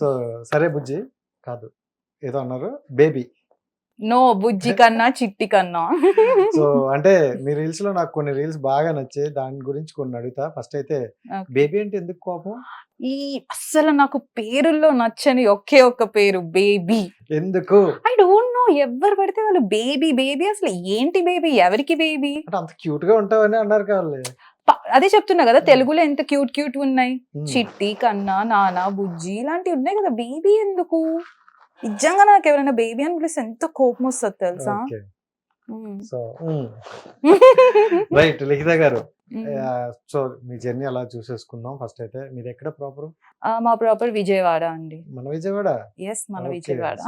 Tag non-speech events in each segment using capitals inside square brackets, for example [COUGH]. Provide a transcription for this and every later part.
So సరే బుజ్జి. కాదు. ఏదో అన్నారు. బేబీ. నో బుజ్జి కన్నా చిట్టి కన్నా. సో అంటే మీ రీల్స్లో నాకు కొన్ని రీల్స్ బాగా నచ్చాయి. దాని గురించి కొన్ని అడుగుతా. ఫస్ట్ అయితే. బేబీ అంటే ఎందుకు కోపం? ఈ అస్సలు నాకు పేరుల్లో నచ్చని ఒకే ఒక్క పేరు బేబీ. ఎందుకు? I don't know. ఎవరు పడితే వాళ్ళు బేబీ బేబీ. అసలు ఏంటి బేబీ? ఎవరికి బేబీ? అంటే అంత క్యూట్గా ఉంటావని అన్నారు కావాలి అదే చెప్తున్నా కదా తెలుగులో ఎంత క్యూట్ క్యూట్ ఉన్నాయి. చిట్టి కన్నా నాన్న బుజ్జి ఇలాంటివి ఉన్నాయి కదా బేబీ ఎందుకు? నిజంగా నాకు ఎవరైనా బేబీ అని పిలిస్తే ఎంత కోపం వస్తుంది తెలుసా. సో రైట్ లిఖిత గారు. సో మీ జర్నీ అలా చూసేసుకుందాం. ఫస్ట్ అయితే మీరు ఎక్కడ ప్రాపర్? ఆ, మా ప్రాపర్ విజయవాడ అండి. మన విజయవాడ? ఎస్ మన విజయవాడ.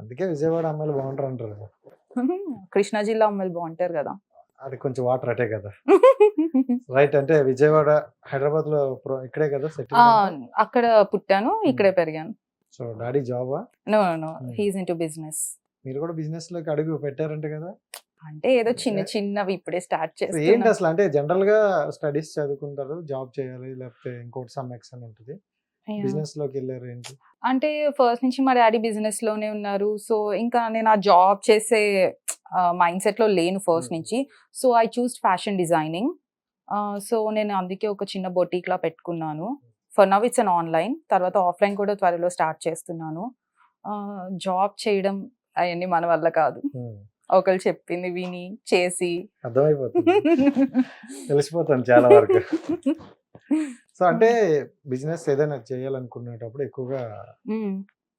అందుకే విజయవాడ అమ్మాయిలు బాగుంటారు అంటారు కృష్ణా జిల్లా అమ్మాయిలు బాగుంటారు కదా. అది కొంచెం వాటర్ అటే కదా. [LAUGHS] రైట్. అంటే విజయవాడ హైదరాబాద్లో ఇక్కడే కదా అక్కడ పుట్టాను ఇక్కడే పెరిగాను. సో డాడీ జాబా? No no. He's in to business. మీరు కూడా బిజినెస్లోకి అడుగు పెట్టారంట కదా? అంటే ఏదో చిన్న చిన్నవి ఇప్పుడే స్టార్ట్ సో ఏంటి అసలు? అంటే జనరల్గా స్టడీస్ చదువుకుంటారు జాబ్ చేయాలి లేకపోతే ఇంకోటి సమ్ ఎక్స్ అని ఉంటుంది. బిజినెస్లోకి వెళ్ళారు ఏంటి? అంటే ఫస్ట్ నుంచి మా డాడీ బిజినెస్లోనే ఉన్నారు. సో ఇంకా నేను ఆ జాబ్ చేసే మైండ్ సెట్లో లేను ఫస్ట్. నుంచి. So I choose fashion designing. So నేను అందుకే ఒక చిన్న బొటీక్ లా పెట్టుకున్నాను. For now it's an online తర్వాత ఆఫ్లైన్ కూడా త్వరలో స్టార్ట్ చేస్తున్నాను. జాబ్ చేయడం అవన్నీ మన వల్ల కాదు. ఒకరు చెప్పింది విని చేసి. అర్థమైపోతుంది. [LAUGHS] తెలిసిపోతాను చాలా వరకు. సో అంటే బిజినెస్ ఏదైనా చేయాలనుకునేటప్పుడు ఎక్కువగా.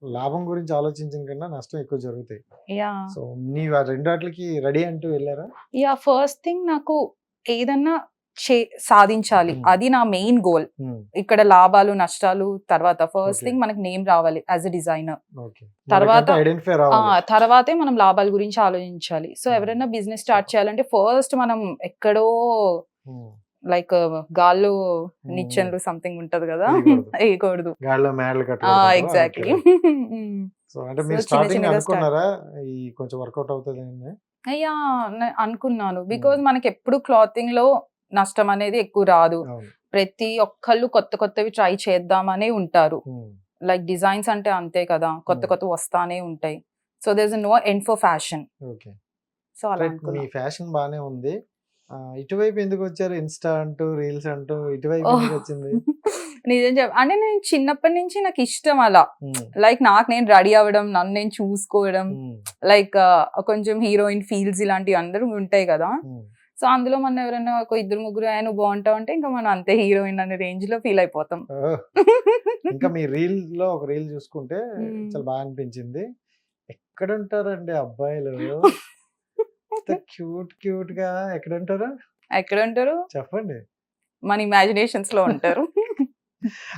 లాభం గురించి ఆలోచించిన కన్నా నష్టం ఎక్కువ జరుగుతాయి. యా. సో ఆ రెండు వాటికి రెడీ అంటూ వెళ్ళారా? యా ఫస్ట్ థింగ్ నాకు ఏదన్నా చే సాధించాలి. అది నా మెయిన్ గోల్. ఇక్కడ లాభాలు నష్టాలు తర్వాత ఫస్ట్. థింగ్ మనకి నేమ్ రావాలి యాజ్ ఎ డిజైనర్. తర్వాత- తర్వాతే మనం లాభాల గురించి ఆలోచించాలి. సో. ఎవరైనా బిజినెస్ స్టార్ట్ చేయాలంటే ఫస్ట్ మనం ఎక్కడో. లైక్ గాల్లో. నిచ్చెన్లు సంథింగ్ ఉంటది కదా. వేయకూడదు. [LAUGHS] ఎగ్జాక్ట్లీ [LAUGHS] సో అంటే మీరు స్టార్టింగ్. అనుకున్నారా? ఈ కొంచెం వర్కౌట్ అవుతుంది అయ్యా అనుకున్నాను. బికాజ్ మనకి ఎప్పుడు క్లాతింగ్లో నష్టం అనేది ఎక్కువ రాదు ప్రతి ఒక్కళ్ళు కొత్త కొత్తవి ట్రై చేద్దామనే ఉంటారు. లైక్ డిజైన్స్ అంటే అంతే కదా కొత్త. కొత్త వస్తానే ఉంటాయి so there's no end for fashion okay so అలా మీ ఫ్యాషన్ బానే ఉంది ఇటువైపు ఎందుకు వచ్చారు ఇన్స్టా అంటూ రీల్స్ అంటూ ఇటువైపు. ఎందుకు వచ్చింది [LAUGHS] నిజం చెప్ అంటే నేను చిన్నప్పటి నుంచి నాకు ఇష్టం అలా. లైక్ నాకు నేను రెడీ అవ్వడం నన్ను నేను చూసుకోవడం. లైక్ కొంచెం హీరోయిన్ ఫీల్స్ ఇలాంటివి అందరూ ఉంటాయి కదా. సో అందులో మనం ఎవరైనా ఒక ఇద్దరు ముగ్గురు ఆయన బాగుంటావు అంటే ఇంకా మనం అంతే హీరోయిన్ అనే రేంజ్లో ఫీల్ అయిపోతాం. ఇంకా మీ రీల్లో ఒక రీల్ చూసుకుంటే. చాలా బాగా అనిపించింది. ఎక్కడ ఉంటారండి అబ్బాయిలు క్యూట్ క్యూట్ [LAUGHS] గా. ఎక్కడ ఉంటారు ఎక్కడ ఉంటారు చెప్పండి. మన ఇమాజినేషన్స్లో ఉంటారు. [LAUGHS]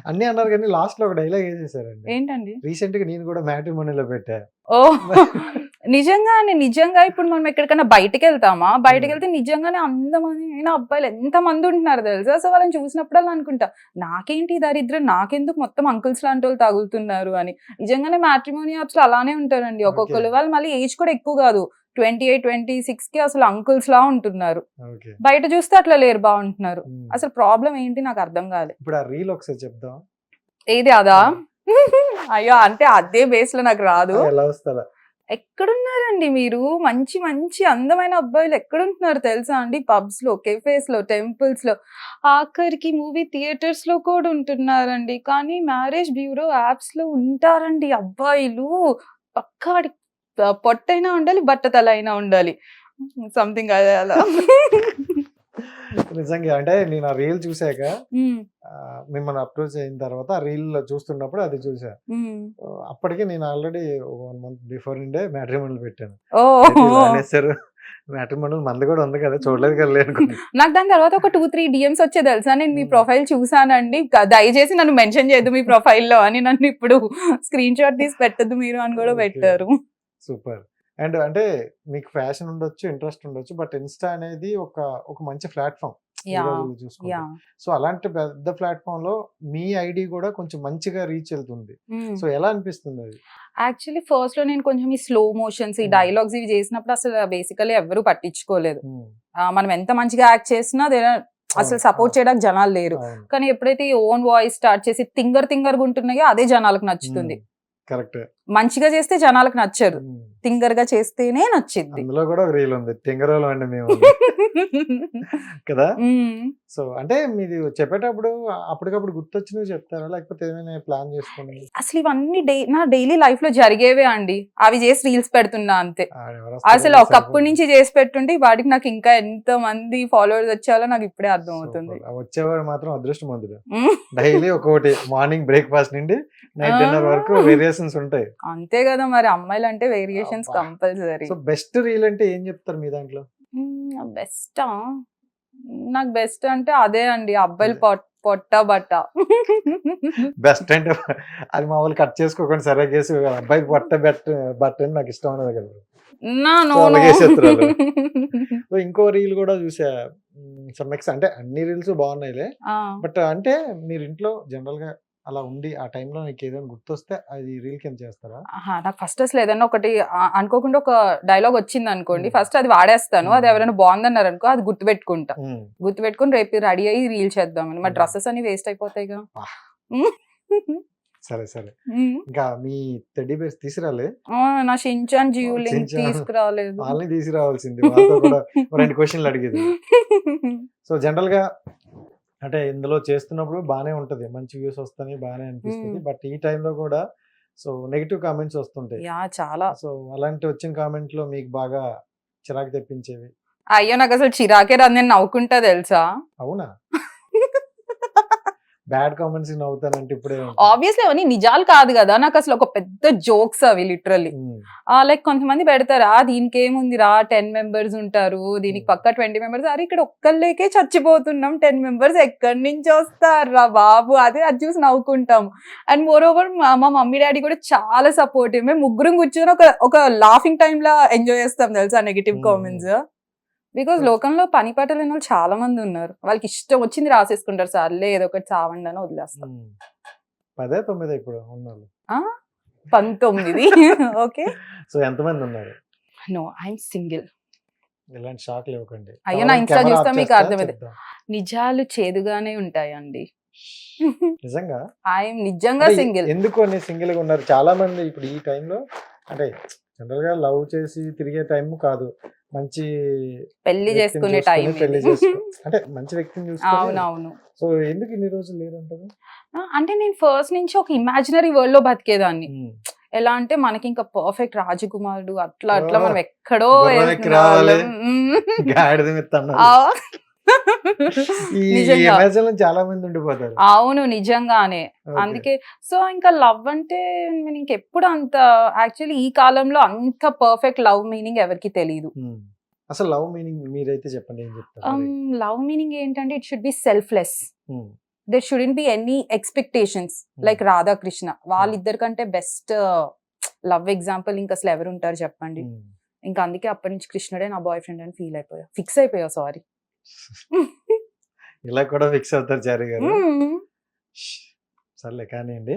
అన్ని అన్నారు కానీ లాస్ట్లో ఒక డైలాగ్ వేసేసారండి ఏంటండి? రీసెంట్గా నేను కూడా మ్యాట్రిమోనీలో పెట్టా. ఓ. [LAUGHS] నిజంగానే నిజంగా ఇప్పుడు మనం ఎక్కడికైనా బయటకు వెళ్తామా? బయటకు. వెళ్తే నిజంగానే అందమైన అబ్బాయిలు ఎంత మంది ఉంటున్నారు తెలుసా? సో వాళ్ళని చూసినప్పుడల్లా అనుకుంటా నాకేంటి దరిద్రం? నాకెందుకు మొత్తం అంకుల్స్ లాంటి వాళ్ళు తగులుతున్నారు అని. నిజంగానే మ్యాట్రిమోనీ యాప్స్లో అలానే ఉంటారండి. ఒక్కొక్కరు. వాళ్ళు మళ్ళీ ఏజ్ కూడా ఎక్కువ కాదు. ట్వంటీ ఎయిట్ ట్వంటీ సిక్స్కి అసలు అంకుల్స్ లా ఉంటున్నారు. బయట చూస్తే అట్లా లేరు బాగుంటున్నారు. అసలు ప్రాబ్లం ఏంటి నాకు అర్థం కాలే. ఇప్పుడు ఆ రీల్ ఒకసారి చెప్దాం. ఏది అదా? [LAUGHS] అయ్యో అంటే అదే బేస్లో నాకు రాదు. ఎలా ఎక్కడున్నారండి మీరు? మంచి మంచి అందమైన అబ్బాయిలు ఎక్కడుంటున్నారు తెలుసా అండి? పబ్స్లో కెఫేస్లో టెంపుల్స్లో. ఆఖరికి మూవీ థియేటర్స్లో కూడా ఉంటున్నారండి. కానీ మ్యారేజ్ బ్యూరో యాప్స్లో ఉంటారండి అబ్బాయిలు. పక్కా పొట్టైనా ఉండాలి బట్టతల అయినా ఉండాలి hmm, సంథింగ్ అలా. [LAUGHS] నిజంగా అంటే నేను ఆ రీల్ చూసాక మిమ్మల్ని అప్రోచ్ అయిన తర్వాత ఆ రీల్లో చూస్తున్నప్పుడు అది చూసా. అప్పటికి నేను ఆల్రెడీ వన్ మంత్ బిఫోర్ నుండే మ్యాట్రిమోనల్ పెట్టాను. అనేసారు మ్యాట్రిమోనల్ మంది కూడా ఉంది కదా చూడలేదు కదా [LAUGHS] నాకు దాని తర్వాత ఒక టూ త్రీ డిఎమ్స్ వచ్చే తెలుసా? నేను మీ. ప్రొఫైల్ చూసానండి. దయచేసి నన్ను మెన్షన్ చేయద్దు మీ ప్రొఫైల్లో అని నన్ను ఇప్పుడు స్క్రీన్ షాట్ తీసి పెట్టద్దు మీరు అని కూడా. పెట్టారు. సూపర్. అండ్ అంటే మీకు ఫ్యాషన్ ఉండొచ్చు ఇంట్రెస్ట్ ఉండొచ్చు బట్ ఇన్స్టా అనేది ఒక ఒక మంచి ప్లాట్ఫామ్. సో అలాంటి పెద్ద ప్లాట్ఫామ్లో మీ ఐడి కూడా కొంచెం మంచిగా రీచ్ వెళ్తుంది. సో ఎలా అనిపిస్తుంది అది? యాక్చువల్లీ ఫస్ట్లో నేను కొంచెం ఈ స్లో మోషన్స్ ఈ. డైలాగ్స్ ఇవి చేసినప్పుడు అసలు బేసికలీ ఎవరు పట్టించుకోలేదు. మనం ఎంత మంచిగా యాక్ట్ చేసినా అసలు సపోర్ట్. చేయడానికి జనాలు లేరు. కానీ ఎప్పుడైతే ఈ ఓన్ వాయిస్ స్టార్ట్ చేసి తింగర్ తింగర్గా ఉంటున్నాయో అదే జనాలకు నచ్చుతుంది. కరెక్ట్. మంచిగా చేస్తే జనాలకు నచ్చరు. తింగర్గా చేస్తేనే నచ్చింది అందులో కూడా ఒక రీల్ ఉంది. తింగరోలు అండి మేము. [LAUGHS] కదా? సో అంటే మీది చెప్పేటప్పుడు అప్పటికప్పుడు గుర్తొచ్చినవి చెప్తారా? లేకపోతే ఏమైనా ప్లాన్ చేసుకోండి అసలు ఇవన్నీ డే నా డైలీ లైఫ్లో జరిగేవే అండి. అవి చేసి రీల్స్ పెడుతున్నా అంతే. అసలు ఒకప్పటి నుంచి చేసి పెట్టుంటే వాటికి నాకు ఇంకా ఎంత మంది ఫాలోవర్స్ వచ్చాలో నాకు ఇప్పుడే అర్థం అవుతుంది వచ్చేవాడు మాత్రం మ్మ్. డైలీ ఒక్కొక్కటి మార్నింగ్ బ్రేక్ఫాస్ట్ నుండి నైట్ డిన్నర్ వరకు. వేరియేషన్స్ ఉంటాయి. అంతే కదా మరి అమ్మాయిలు అంటే variations. Compulsory so best reel అంటే ఏం చెప్తారు మీ దాంట్లో? బెస్ట్ నాకు బెస్ట్ అంటే అదే అండి అబ్బాయిలు పొట్ట బట్ట. బెస్ట్ అంటే అది మామూలు కట్ చేసుకోకుండా సరే కేసు అబ్బాయి బట్ట బెట్ బట్ట నాకు ఇష్టం అనేది కదా. ఇంకో రీల్ కూడా చూసా. సమ్ ఎక్స్ అంటే అన్ని రీల్స్ బాగున్నాయిలే. బట్ అంటే మీరు ఇంట్లో జనరల్గా అలా ఉండి ఆ టైంలో నీకు ఏదైనా గుర్తొస్తే అది రీల్ కింద చేస్తారా నాకు ఫస్ట్ అసలు ఏదైనా ఒకటి అనుకోకుండా ఒక డైలాగ్ వచ్చింది అనుకోండి. ఫస్ట్ అది వాడేస్తాను అది. ఎవరైనా బాగుందన్నారు అనుకో అది గుర్తుపెట్టుకుంటా మ్మ్. గుర్తుపెట్టుకుని రేపు రెడీ అయ్యి రీల్ చేద్దామని మా. డ్రెస్సెస్ అన్ని వేస్ట్ అయిపోతాయిగా. మ్మ్. సరే సరే. ఇంకా మీ టెడ్డీ బేర్స్ తీసుకురాలే నా షించాన్ జియూ లింక్ షిన్చాన్. తీసుకురాలేదు వాళ్ళని తీసుకురావాల్సింది వాళ్ళతో కూడా రెండు [LAUGHS] క్వశ్చన్లు అడిగేది సో జనరల్గా అంటే ఇందులో చేస్తున్నప్పుడు బాగానే ఉంటది. మంచి వ్యూస్ వస్తాయి బాగానే అనిపిస్తుంది. బట్ ఈ టైంలో కూడా సో నెగిటివ్ కామెంట్స్ వస్తుంటాయి. యా చాలా. సో అలాంటి వచ్చిన కామెంట్లో మీకు బాగా చిరాకు తెప్పించేవి? అయ్యో నాకు అసలు చిరాకే రాదు. నేను నవ్వుకుంటా తెలుసా? అవునా? [LAUGHS] బ్యాడ్ కామెంట్స్ నవ్వుతానంటే ఇప్పుడే ఆబ్వియస్లీ అవన్నీ నిజాలు కాదు కదా. నాకు అసలు ఒక పెద్ద జోక్స్ అవి లిటరల్లీ. లైక్ కొంతమంది పెడతారా దీనికి ఏముంది రా టెన్ మెంబర్స్ ఉంటారు. దీనికి Hmm. పక్క ట్వంటీ మెంబర్స్ అరే ఇక్కడ ఒక్కళ్ళకే చచ్చిపోతున్నాం. టెన్ మెంబర్స్ ఎక్కడి నుంచి వస్తారా బాబు? అదే అది చూసి నవ్వుకుంటాం అండ్ మోర్ ఓవర్ మా మమ్మీ డాడీ కూడా చాలా సపోర్టివ్ మేము ముగ్గురం కూర్చొని ఒక ఒక లాఫింగ్ టైమ్ లా ఎంజాయ్ చేస్తాం తెలుసా? Negative Hmm. Comments because Hmm. లోకంలో పని పాటలు లేని వాళ్ళు చాలా మంది ఉన్నారు. వాళ్ళకి ఇష్టం వచ్చింది రాసేసుకుంటారు సార్లే ఏదో ఒకటి చావండి అని వదిలేస్తాం మ్మ్. పదే తొమ్మిదే ఇప్పుడు పంతొమ్మిది. [LAUGHS] ఓకే. సో ఎంతమంది ఉన్నారు? No I'm single. ఇలాంటి షాక్ ఇవ్వకండి అయ్యో, నా కెమెరా చూస్తే మీకు అర్థమైంది. చెప్దాం. నిజాలు చేదుగానే ఉంటాయండి. [LAUGHS] నిజంగా? ఐఎమ్ నిజంగా సింగిల్. ఎందుకు అని సింగిల్గా ఉన్నారు? చాలా మంది ఇప్పుడు ఈ టైంలో అంటే జనరల్గా లవ్ చేసి తిరిగే టైం కాదు. మంచి పెళ్ళి చేసుకునే టైం పెళ్ళి అంటే [LAUGHS] మంచి వ్యక్తిని చూసుకొని అవునవును. సో ఎందుకు ఇన్ని రోజులు లేదంటారు? అంటే నేను ఫస్ట్ నుంచి ఒక ఇమాజినరీ వరల్డ్లో బతికేదాన్ని. ఎలా అంటే మనకి ఇంకా పర్ఫెక్ట్ రాజకుమారుడు అట్లా అట్లా మనం ఎక్కడో [LAUGHS] చాలా మంది ఉండిపోతారు. అవును నిజంగానే. అందుకే సో ఇంకా లవ్ అంటే నేను ఇంకెప్పుడు అంత యాక్చువల్లీ ఈ కాలంలో అంత పర్ఫెక్ట్ లవ్ మీనింగ్ ఎవరికి తెలియదు. అసలు లవ్ మీనింగ్ మీరైతే చెప్పండి ఏం చెప్తారు? లవ్ మీనింగ్ ఏంటంటే it should be selfless. There shouldn't be any expectations like Radhakrishna వాళ్ళిద్దరికంటే best love example ఇంకా అసలు ఎవరు ఉంటారు చెప్పండి. ఇంకా అందుకే అప్పటి నుంచి కృష్ణుడే నా బాయ్ ఫ్రెండ్ అని ఫీల్ అయిపోయా ఫిక్స్ అయిపోయా సారీ [LAUGHS] ఇలా కూడా ఫిక్స్ అవుతారు చారి గారు. సర్లే కానివ్వండి